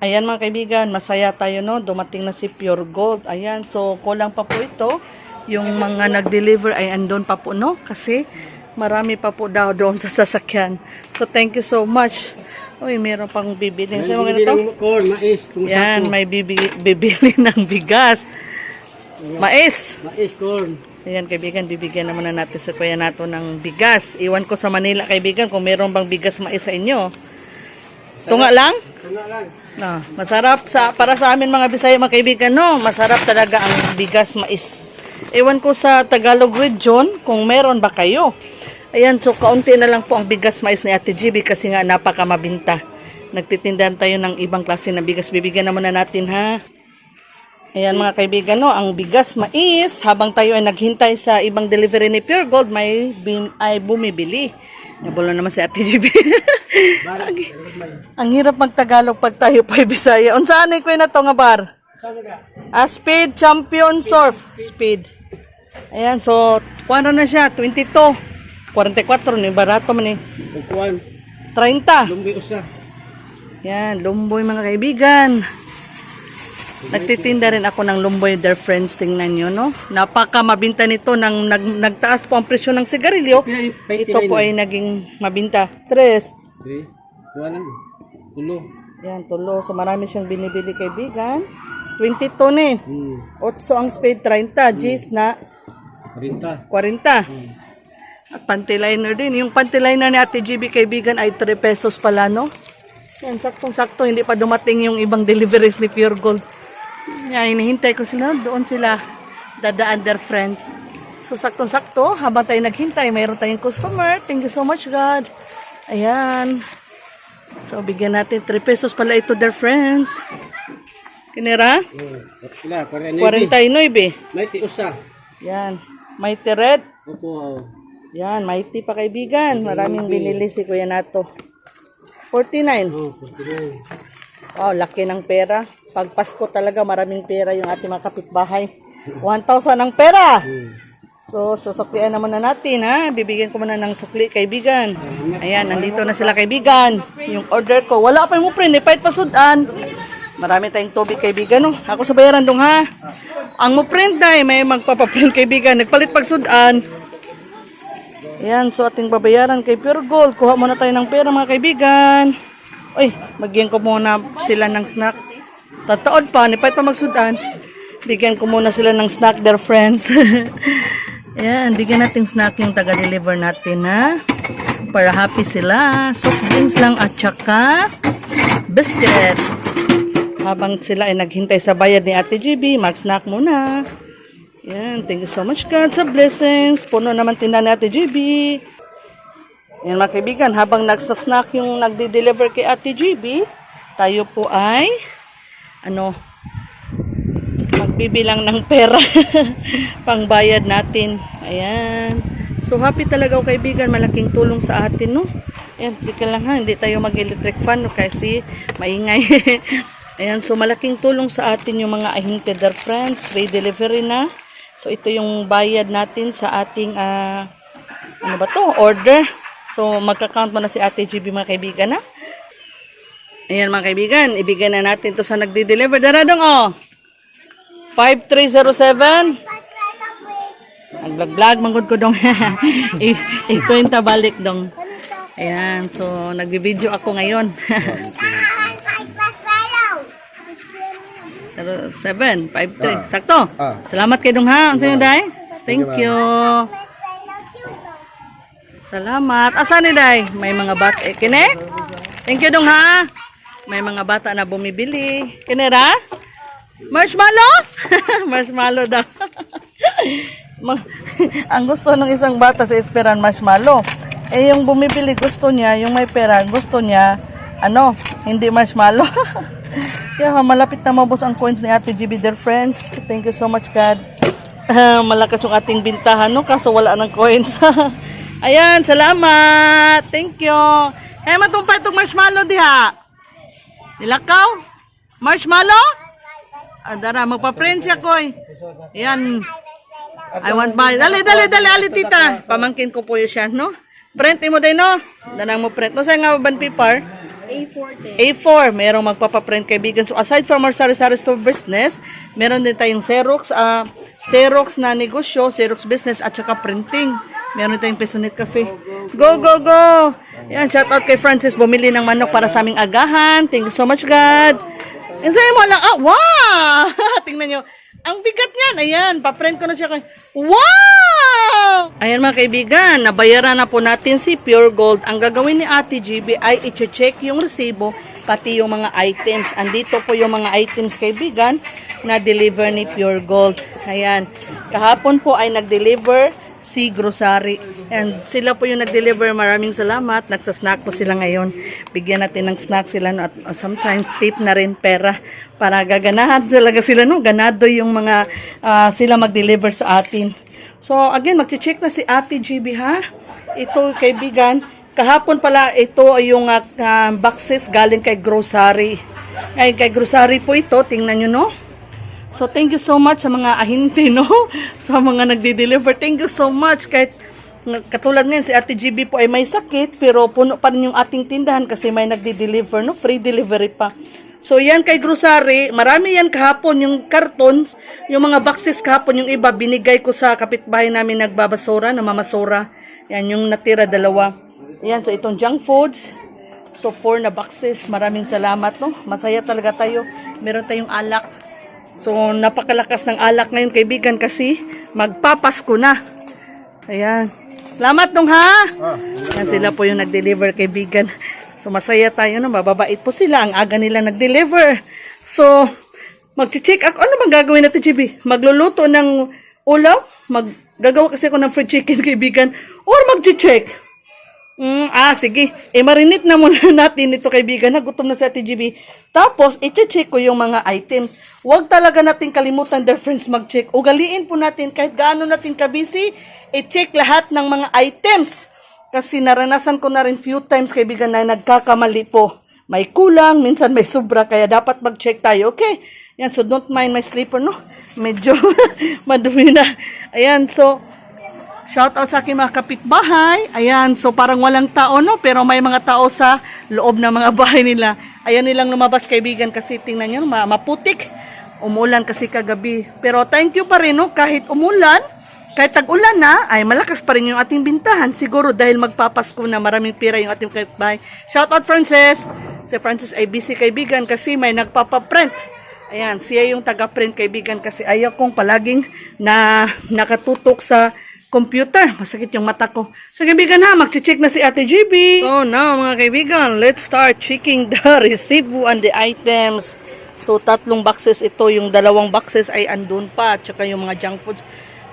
Ayan mga kaibigan, masaya tayo no, dumating na si Pure Gold. Ayan, so kulang pa po ito. Yung mga nag-deliver ay andon pa po no, kasi marami pa po daw doon sa sasakyan. So thank you so much. Uy, meron pang bibili. Sa mga ganito? ng corn, mais, Yan, may bibili, bibili ng bigas. Mais. Mais, corn. Ayan kaibigan, bibigyan naman na natin sa kuya nato ng bigas. Iwan ko sa Manila kaibigan kung meron bang bigas mais sa inyo. Tunga lang? Tuna lang. No, masarap sa para sa amin mga Bisaya mga kaibigan, no. Masarap talaga ang bigas mais. Ewan ko sa Tagalog region kung meron ba kayo. Ayan, so kaunti na lang po ang bigas mais ni Ate GB kasi nga napaka mabinta. Nagtitindahan tayo ng ibang klase ng bigas. Bibigyan naman na natin ha. Ayan mga kaibigan, no, ang bigas mais, habang tayo ay naghintay sa ibang delivery ni Pure Gold, may bim, ay bumibili. Nabulo naman si Ate GB. ang, ang hirap magtagalog pag tayo pa Bisaya. Unsaan ko na to nga bar? Ah, Speed Champion Surf. Speed. Ayan, so, kuwano na siya? 22. 44, ni barato man eh. Pagkuhan. 30. Lumbi usa. Yan, lumboy mga kaibigan. Nagtitinda rin ako ng lumboy, dear friends. Tingnan nyo, no? Napaka mabinta nito. Nang nag, nagtaas po ang presyo ng sigarilyo. Ito po ay naging mabinta. Tres. Tres. Kuha. Tulo. Yan, tulo. So marami siyang binibili kaibigan. 22 na eh. Hmm. 8 ang spade, 30. G's na 40. 40. At panty liner din. Yung panty liner ni Ate GB kaibigan ay 3 pesos pala, no? Yan, saktong-sakto. Hindi pa dumating yung ibang deliveries ni Pure Gold. Yan, hinihintay ko sila. Doon sila dadaan their friends. So, saktong-sakto. Habang tayo naghintay, mayroon tayong customer. Thank you so much, God. Ayan. So, bigyan natin 3 pesos pala ito their friends. Kinira? Hmm. Ila, 49. 49. May ti usa. Yan. Mighty Red. Opo. Yan, mighty pa kaibigan. Maraming binili si Kuya Nato. 49. Oh, 49. Wow, laki ng pera. Pag Pasko talaga maraming pera yung ating mga kapitbahay. 1,000 ang pera. So, susuklian naman na natin ha. Bibigyan ko muna ng sukli kaibigan. Ayan, nandito na sila kaibigan. Yung order ko. Wala pa yung print. Ipait pa sudan. Marami tayong tubig kaibigan. No? Ako sa bayaran dong ha. Ang mo print na may magpapaprint kaibigan. Nagpalit pag sudan. Ayan, so ating babayaran kay Pure Gold. Kuha muna tayo ng pera mga kaibigan. Uy, magyan ko muna sila ng snack. Tataod pa, nipay pa magsudan. Bigyan ko muna sila ng snack, their friends. Ayan, bigyan natin snack yung taga-deliver natin, ha? Para happy sila. Soft drinks lang at saka biscuit. Habang sila ay naghintay sa bayad ni Ate GB, mag-snack muna. Yan, thank you so much God sa blessings. Puno naman tinda ni Ate GB. Yan mga kaibigan, habang nagsasnack yung nagde-deliver kay Ate GB, tayo po ay, ano, magbibilang ng pera pangbayad natin. Ayan. So happy talaga ako kaibigan, malaking tulong sa atin, no? Ayan, sige lang ha, hindi tayo mag-electric fan no, kasi maingay. Ayan, so malaking tulong sa atin yung mga ahinte their friends, free delivery na. So ito yung bayad natin sa ating, ah, ano ba to, order. So magka-count mo na si Ate GB mga kaibigan ha. Ayan mga kaibigan, ibigay na natin to sa nagde-deliver. Daradong oh. 5307. Nag-vlog-vlog, manggod ko dong. Ikwenta balik dong. Ayan, so nagbi-video ako ngayon. 0753. Sakto. Salamat kay dong ha. Ang sa'yo, Day. Thank you. Salamat. Asa ni Day? May mga bata. Eh, kine? Thank you dong ha. May mga bata na bumibili. Kinera? Marshmallow? marshmallow daw. Ang gusto ng isang bata sa Esperan marshmallow. Eh yung bumibili gusto niya, yung may pera gusto niya, ano, hindi marshmallow. Kaya malapit na mabos ang coins ni Ate GB, dear friends. Thank you so much, God. Malakas yung ating bintahan, no? Kaso wala ng coins. Ayan, salamat. Thank you. Eh, matumpay itong marshmallow diha. Nilakaw? Marshmallow? Ah, dara, magpa-print siya, koy. Ayan. I want buy. Dali, dali, dali, ali, tita. Pamangkin ko po yun siya, no? Print mo din, no? Danang mo print. No, sa nga ban paper? A40. A4, merong magpapaprint kaibigan. So aside from our sari-sari store business, meron din tayong Xerox, ah Xerox na negosyo, Xerox business at saka printing. Meron tayong Pesonet Cafe. Go, go, go! Yan, shout out kay Francis, bumili ng manok para sa aming agahan. Thank you so much, God. Yan sa'yo mo lang, ah, wow! Tingnan nyo. Ang bigat niyan. Ayan, pa-print ko na siya. Wow! Ayan mga kaibigan, nabayaran na po natin si Pure Gold. Ang gagawin ni Ate GB ay i-check yung resibo, pati yung mga items. Andito po yung mga items kaibigan na deliver ni Pure Gold. Ayan, kahapon po ay nag-deliver si Grocery. And sila po yung nag-deliver. Maraming salamat. Nagsasnack po sila ngayon. Bigyan natin ng snack sila. No? At uh, sometimes tip na rin pera para gaganahan talaga sila. No? Ganado yung mga ah, sila mag-deliver sa atin. So again, mag-check na si Ate GB ha. Ito kaibigan. Kahapon pala ito yung ah, ah, boxes galing kay Grocery. Ay, kay Grocery po ito. Tingnan nyo no. So, thank you so much sa mga ahinti, no? Sa mga nagdi-deliver. Thank you so much. Kahit katulad ngayon, si Ate GB po ay may sakit, pero puno pa rin yung ating tindahan kasi may nagdi-deliver, no? Free delivery pa. So, yan kay grocery. Marami yan kahapon, yung cartons, yung mga boxes kahapon, yung iba, binigay ko sa kapitbahay namin nagbabasura, namamasura. Yan, yung natira, dalawa. Yan, so itong junk foods. So, four na boxes. Maraming salamat, no? Masaya talaga tayo. Meron tayong alak. So, napakalakas ng alak ngayon, kaibigan, kasi magpapasko na. Ayan. Salamat nung ha. Yan sila po yung nag-deliver, kaibigan. So, masaya tayo, no? Mababait po sila. Ang aga nila nag-deliver. So, mag-check ako. Ano bang gagawin natin, GB? Magluluto ng ulam? Maggagawa kasi ako ng fried chicken, kaibigan. Or mag-check? Mm, ah, sige. Eh, marinate na muna natin ito, kaibigan. Nagutom na si Ate GB. Tapos, i-check ko yung mga items. Huwag talaga natin kalimutan, dear friends, mag-check. Ugaliin po natin, kahit gaano natin kabisi, i-check lahat ng mga items. Kasi naranasan ko na rin few times, kaibigan, na nagkakamali po. May kulang, minsan may sobra, kaya dapat mag-check tayo. Okay? Yan, so don't mind my slipper, no? Medyo madumi na. Ayan, so, Shout out sa aking mga kapitbahay. Ayan, so parang walang tao, no? Pero may mga tao sa loob ng mga bahay nila. Ayan nilang lumabas, kaibigan, kasi tingnan nyo, ma- maputik. Umulan kasi kagabi. Pero thank you pa rin, no? Kahit umulan, kahit tag-ulan na, ay malakas pa rin yung ating bintahan. Siguro dahil magpapasko na maraming pira yung ating kapitbahay. Shout out, Frances! Si Frances ay busy, kaibigan, kasi may nagpapaprint. Ayan, siya yung taga-print, kaibigan, kasi ayaw kong palaging na nakatutok sa computer. Masakit yung mata ko. So, kaibigan ha, mag-check na si Ate GB. So, now, mga kaibigan, let's start checking the resibo and the items. So, tatlong boxes ito. Yung dalawang boxes ay andun pa. Tsaka yung mga junk foods.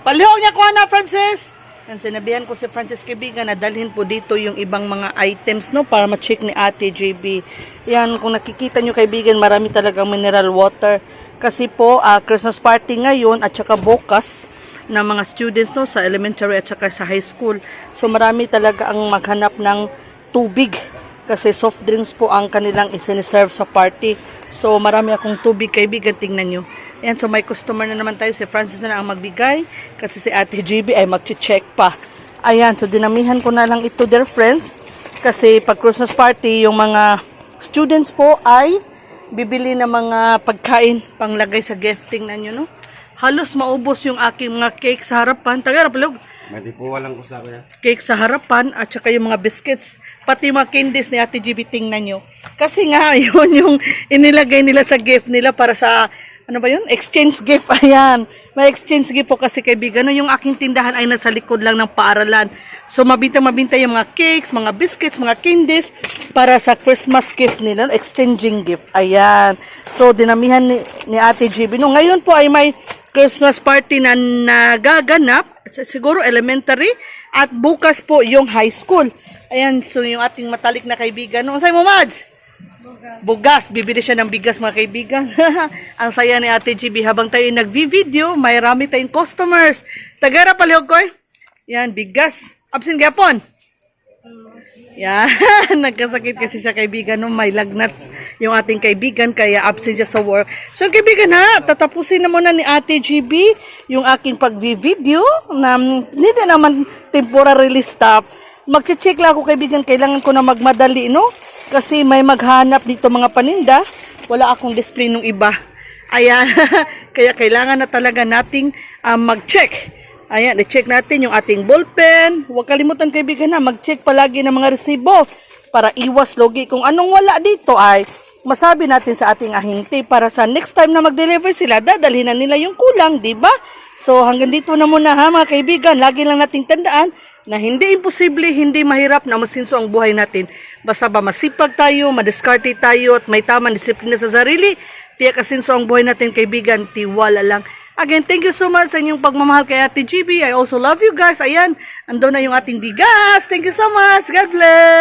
Palihog niya ko na, Francis! Yan, sinabihan ko si Francis kaibigan na dalhin po dito yung ibang mga items, no? Para ma-check ni Ate GB. Yan, kung nakikita nyo kaibigan, marami talagang mineral water. Kasi po, ah, Christmas party ngayon at saka bukas ng mga students no sa elementary at saka sa high school. So marami talaga ang maghanap ng tubig kasi soft drinks po ang kanilang isiniserve sa party. So marami akong tubig kaibigan, tingnan nyo. Ayan, so may customer na naman tayo. Si Francis na ang magbigay kasi si Ate GB ay mag-check pa. Ayan, so dinamihan ko na lang ito dear friends kasi pag Christmas party yung mga students po ay bibili ng mga pagkain panglagay sa gifting na nyo, no? Halos maubos yung aking mga cake sa harapan. Taga, palog. Madipuwa lang ko sa kuya. Cake sa harapan at saka yung mga biscuits. Pati mga candies ni Ate GB, tingnan nyo. Kasi nga, yun yung inilagay nila sa gift nila para sa, ano ba yun? Exchange gift. Ayan. May exchange gift po kasi kaibigan. No, yung aking tindahan ay nasa likod lang ng paaralan. So, mabinta-mabinta yung mga cakes, mga biscuits, mga candies para sa Christmas gift nila. Exchanging gift. Ayan. So, dinamihan ni, ni Ate GB. No, ngayon po ay may Christmas party na nagaganap, siguro elementary, at bukas po yung high school. Ayan, so yung ating matalik na kaibigan. Ano sa'yo mo, Mads? Bugas. Bibili siya ng bigas, mga kaibigan. Ang saya ni Ate GB. Habang tayo nag-video, may rami tayong customers. Tagara palihog ko. Yan, bigas. Absent gapon. Yan, nagkasakit kasi siya kaibigan nung may lagnat yung ating kaibigan kaya absent siya sa work. So kaibigan ha, tatapusin na muna ni Ate GB yung aking pag-video na hindi naman temporarily stop. Magche-check lang ako kaibigan, kailangan ko na magmadali, no? Kasi may maghanap dito mga paninda. Wala akong display nung iba. Ayan, kaya kailangan na talaga nating ah, mag-check. Ayan, i-check natin yung ating ballpen. Huwag kalimutan kaibigan na, mag-check palagi ng mga resibo para iwas logi. Kung anong wala dito ay masabi natin sa ating ahente para sa next time na mag-deliver sila, dadalhin na nila yung kulang, di ba? So hanggang dito na muna ha mga kaibigan. Lagi lang nating tandaan na hindi imposible, hindi mahirap na masinso ang buhay natin. Basta ba masipag tayo, madiskarte tayo at may tamang disiplina sa sarili, tiyak asinso ang buhay natin kaibigan, tiwala lang. Again, thank you so much sa inyong pagmamahal kay Ate GB. I also love you guys. Ayan, ando na yung ating bigas. Thank you so much. God bless.